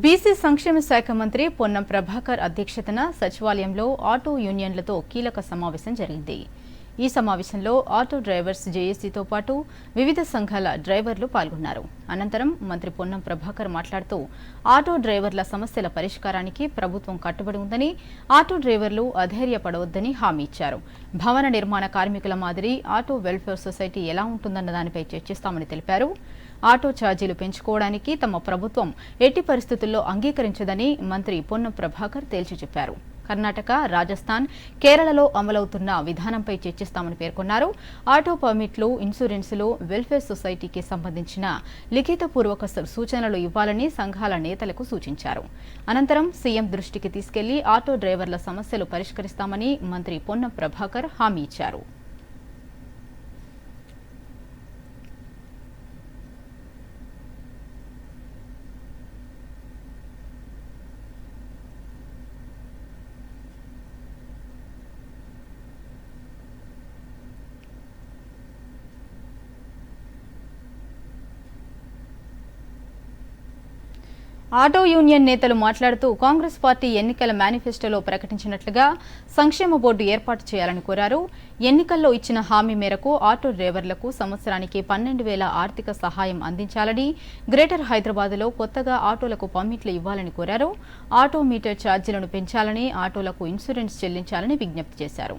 BC సంక్షేమ శాఖ మంత్రి పొన్నం ప్రభాకర్ అధ్యక్షతన సచివాలయంలో ఆటో యూనియన్లతో కీలక సమావేశం జరిగింది. ఈ సమావేశంలో ఆటో డ్రైవర్స్ జేఏసీతో పాటు వివిధ సంఘాల డ్రైవర్లు పాల్గొన్నారు. అనంతరం మంత్రి పొన్నం ప్రభాకర్ మాట్లాడుతూ ఆటో డ్రైవర్ల సమస్యల పరిష్కారానికి ప్రభుత్వం కట్టుబడి ఉందని ఆటో డ్రైవర్లు అధైర్యపడవద్దని హామీ ఇచ్చారు. భవన నిర్మాణ కార్మికుల మాదిరి ఆటో వెల్ఫేర్ సొసైటీ ఎలా ఉంటుందన్న దానిపై చర్చిస్తామని తెలిపారు. ఆటో ఛార్జీలు పెంచుకోవడానికి తమ ప్రభుత్వం ఎట్టి పరిస్థితుల్లో అంగీకరించదని మంత్రి పొన్నం ప్రభాకర్ తేల్చి చెప్పారు. కర్ణాటక రాజస్థాన్ కేరళలో అమలవుతున్న విధానంపై చర్చిస్తామని పేర్కొన్నారు. ఆటో పర్మిట్లు ఇన్సూరెన్సులు వెల్ఫేర్ సొసైటీకి సంబంధించిన లిఖితపూర్వక సూచనలు ఇవ్వాలని సంఘాల నేతలకు సూచించారు. అనంతరం సీఎం దృష్టికి తీసుకెళ్ళి ఆటో డ్రైవర్ల సమస్యలు పరిష్కరిస్తామని మంత్రి పొన్నం ప్రభాకర్ హామీ ఇచ్చారు. ఆటో యూనియన్ నేతలు మాట్లాడుతూ కాంగ్రెస్ పార్టీ ఎన్నికల మేనిఫెస్టోలో ప్రకటించినట్లుగా సంక్షేమ బోర్డు ఏర్పాటు చేయాలని కోరారు. ఎన్నికల్లో ఇచ్చిన హామీ మేరకు ఆటో డ్రైవర్లకు సంవత్సరానికి పన్నెండు వేల ఆర్థిక సహాయం అందించాలని గ్రేటర్ హైదరాబాద్లో కొత్తగా ఆటోలకు పర్మిట్లు ఇవ్వాలని కోరారు. ఆటో మీటర్ ఛార్జీలను పెంచాలని ఆటోలకు ఇన్సూరెన్స్ చెల్లించాలని విజ్ఞప్తి చేశారు.